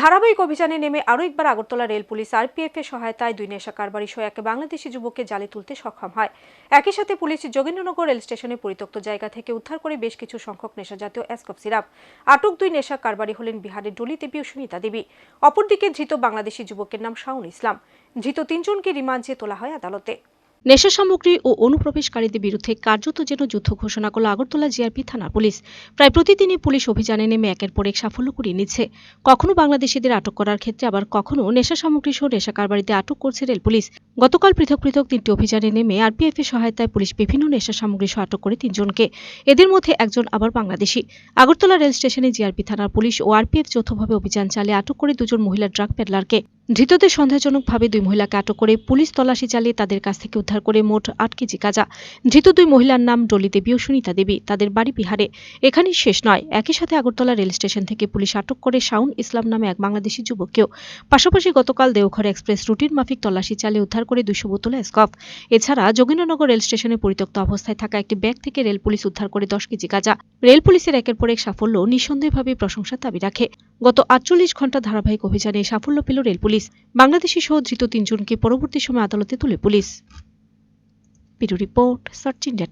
ধারাবাহিক অভিযানে নেমে আরও একবার আগরতলা রেল পুলিশ আরপিএফ এর সহায়তায় দুই নেশা কারবারি সহ এক বাংলাদেশি যুবককে জালে তুলতে সক্ষম হয়। একই সাথে পুলিশ যোগেন্দ্রনগর রেল স্টেশনে পরিত্যক্ত জায়গা থেকে উদ্ধার করে বেশ কিছু সংখ্যক নেশাজাতীয় অ্যাসকপ সিরাপ, আটক দুই নেশা কারবারি হলেন বিহারের ডলি দেবী ও সুনিতা দেবী। অপরদিকে ধৃত বাংলাদেশি যুবকের নাম শাহুন ইসলাম। ধৃত তিনজনকে রিমান্ডে তোলা হয় আদালতে। নেশা সামগ্রী ও অনুপ্রবেশকারীদের বিরুদ্ধে কার্যত যেন যুদ্ধ ঘোষণা করল আগরতলা জিআরপি থানার পুলিশ। প্রায় প্রতিদিনই পুলিশ অভিযানে নেমে একের পর এক সাফল্য কুড়িয়ে নিচ্ছে। কখনো বাংলাদেশিদের আটক করার ক্ষেত্রে আবার কখনো নেশা সামগ্রী সহ নেশা কারবারিতে আটক করছে রেল পুলিশ। গতকাল পৃথক পৃথক তিনটি অভিযানে নেমে আরপিএফ এর সহায়তায় পুলিশ বিভিন্ন নেশা সামগ্রী সহ আটক করে তিনজনকে। এদের মধ্যে একজন আবার বাংলাদেশি। আগরতলা রেল স্টেশনে জিআরপি থানার পুলিশ ও আরপিএফ যৌথভাবে অভিযান চালিয়ে আটক করে দুজন মহিলা ড্রাগ পেডলারকে। ধৃতদের সন্দেহজনকভাবে দুই মহিলাকে আটক করে পুলিশ তল্লাশি চালিয়ে তাদের কাছ থেকে উদ্ধার করে মোট আট কেজি গাঁজা ধৃত দুই মহিলার নাম ডলি দেবী ও সুনিতা দেবী। তাদের বাড়ি বিহারে। এখানেই শেষ নয়। একই সাথে আগরতলা রেল স্টেশন থেকে পুলিশ আটক করে শাউন ইসলাম নামে এক বাংলাদেশি যুবককেও। পাশাপাশি গতকাল দেওঘর এক্সপ্রেস রুটিন মাফিক তল্লাশি চালিয়ে উদ্ধার করে দুইশো বোতল স্কফ। এছাড়া যোগেন্দ্রনগর রেল স্টেশনে পরিত্যক্ত অবস্থায় থাকা একটি ব্যাগ থেকে রেল পুলিশ উদ্ধার করে দশ কেজি গাঁজা রেল পুলিশের একের পর এক সাফল্য নিঃসন্দেহভাবে প্রশংসার দাবি রাখে। গত আটচল্লিশ ঘণ্টা ধারাবাহিক অভিযানে সাফল্য পেল রেল পুলিশ। বাংলাদেশি সহ ধৃত তিনজনকে পরবর্তী সময় আদালতে তুলে police. Bureau report search India